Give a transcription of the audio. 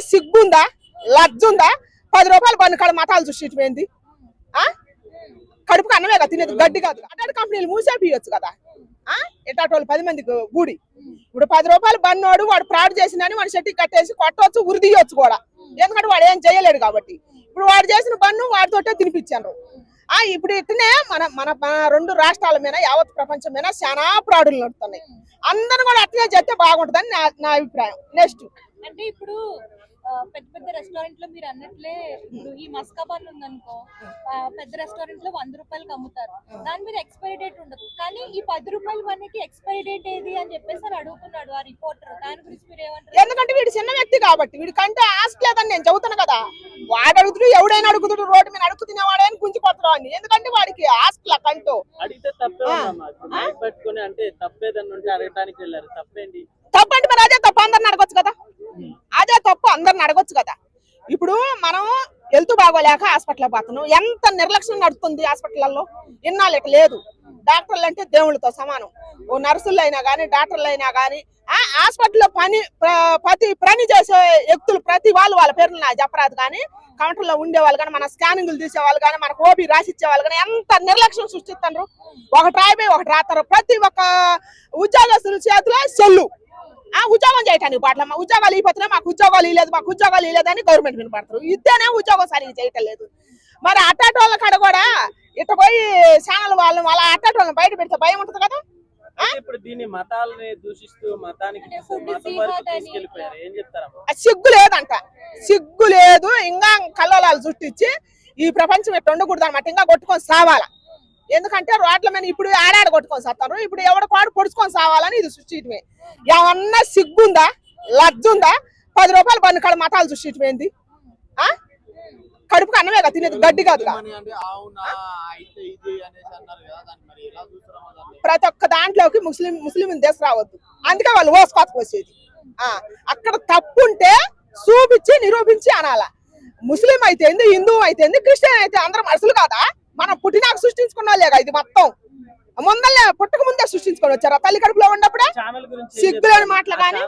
సిగ్గుందా? లజ్జుందా? పది రూపాయలు పన్ను కాడ మతాలు చూసి ఆ? కడుపుకు అన్నమే కదా తినేది గడ్డి కాదు. అట్లాంటి కంపెనీలు మూసేపియొచ్చు కదా. ఆ? ఎట్లాంటి వాళ్ళు పది మంది గుడి. ఇప్పుడు పది రూపాయలు బన్నోడు వాడు ఫ్రాడ్ చేసినని వాడి చెట్టుకి కట్టేసి కొట్టవచ్చు ఉరి తీయొచ్చు కూడా. ఎందుకంటే వాడు ఏం చేయలేడు కాబట్టి. ఇప్పుడు వాడు చేసిన పన్ను వాడితోటే తినిపించాను. ఆ ఇప్పుడు ఇట్లనే మన మన రెండు రాష్ట్రాల మీద యావత్ ప్రపంచం మీద చాలా ప్రాడులు నడుతున్నాయి అందరూ కూడా అట్లనే చేస్తే బాగుంటుందని నా నా అభిప్రాయం. నెక్స్ట్ అంటే ఇప్పుడు పెద్ద పెద్ద రెస్టారెంట్లో మీరు అన్నట్లే ఇప్పుడు ఈ మస్కా బన్ ఉందనుకో పెద్ద రెస్టారెంట్లో వంద రూపాయలకి అమ్ముతారు. దాని మీద ఎక్స్పైరీ డేట్ ఉండదు. కానీ ఈ పది రూపాయల మనకి ఎక్స్పైరీ డేట్ ఏది అని చెప్పేసి అని అడుగుతున్నాడు ఆ రిపోర్టర్ దాని గురించి మీరు ఏమంటారు? ఎందుకంటే వీడు చిన్న వ్యక్తి కాబట్టి వీడికంటే ఆశ లేదని నేను చెబుతాను కదా. వాడు అడుగుతుడు ఎవడైనా అడుగుతుడు రోడ్డు మీద అడుగు తినేవాడని గుంజుకొడతాడు అని ఎందుకంటే వాడికి ఆస్తిలా కంటూ. అడిగితే తప్పే పట్టుకొని అంటే తప్పేదన్నా ఉంటే అడగటానికి వెళ్ళారు. తప్పేంటి? తప్పు అంటే మరి అదే తప్పు అందరిని అందరిని అడగొచ్చు కదా. ఇప్పుడు మనం హెల్త్ బాగోలేక హాస్పిటల్ పోతున్నాం. ఎంత నిర్లక్ష్యం నడుస్తుంది హాస్పిటల్లో ఇన్నాళ్ళకి లేదు. డాక్టర్లు అంటే దేవుళ్ళతో సమానం. ఓ నర్సులు అయినా కానీ డాక్టర్లు అయినా కానీ ఆ హాస్పిటల్లో పని ప్రతి పని చేసే వ్యక్తులు ప్రతి వాళ్ళు వాళ్ళ పేర్లు నాకు చెప్పరాదు కానీ కౌంటర్లో ఉండేవాళ్ళు కానీ మన స్కానింగ్లు తీసేవాళ్ళు కానీ మనకు ఓబీ రాసిచ్చే వాళ్ళు కానీ ఎంత నిర్లక్ష్యం సృష్టిస్తారు ఒకటి రాయిపోయి ఒకటి రాస్తారు ప్రతి ఒక్క ఉద్యోగస్తుల చేతిలో సొల్లు. ఆ ఉద్యోగం చేయటానికి పాటలమ్మ ఉద్యోగాలు ఇవ్వకపోతే మాకు ఉద్యోగాలు ఇవ్వలేదు మాకు ఉద్యోగాలు ఇవ్వలేదని గవర్నమెంట్ వినపడతారు ఇద్దనే ఉద్యోగం సరిగ్గా చేయటం లేదు. మరి అట్టాటి వాళ్ళ కాడ కూడా ఇట్ట పోయి ఛానల్ వాళ్ళని వాళ్ళ అట్టాటి వాళ్ళని బయట పెడితే భయం ఉంటుంది కదా? ఇప్పుడు దీన్ని మతాలని దూషిస్తూ మతానికి ఏం చెప్తారమ్మా? సిగ్గు లేదంట. సిగ్గు లేదు. ఇంకా కళ్ళలాలు చుట్టించి ఈ ప్రపంచం ఎట్లా ఉండకూడదు అనమాట ఇంకా కొట్టుకొని సావాల? ఎందుకంటే రోడ్ల మీద ఇప్పుడు ఆడాడ కొట్టుకొని సాస్తారు ఇప్పుడు ఎవడ పాడు పొడుచుకొని సావాలని ఇది సృష్టించమే ఏమన్నా సిగ్గుందా? లజ్జుందా? పది రూపాయలు పన్ను కాడ మతాలు సృష్టించమేంది ఆ? కడుపుకి అన్నమే కదా తినేది గడ్డి కదా ప్రతి ఒక్క దాంట్లోకి ముస్లిం ముస్లిం తీసుకురావద్దు అందుకే వాళ్ళు ఓసుకోతకు వచ్చేది. ఆ అక్కడ తప్పు ఉంటే చూపించి నిరూపించి అనాల. ముస్లిం అయితే హిందువు అయితే క్రిస్టియన్ అయితే అందరం మనుషులు కాదా? మనం పుట్టినాక సృష్టించుకున్న వాళ్ళేగా ఇది మొత్తం ముందల్లే పుట్టక ముందే సృష్టించుకొని వచ్చారా తల్లి కడుపులో ఉన్నప్పుడే సిగ్గులేని? మాటలు కానీ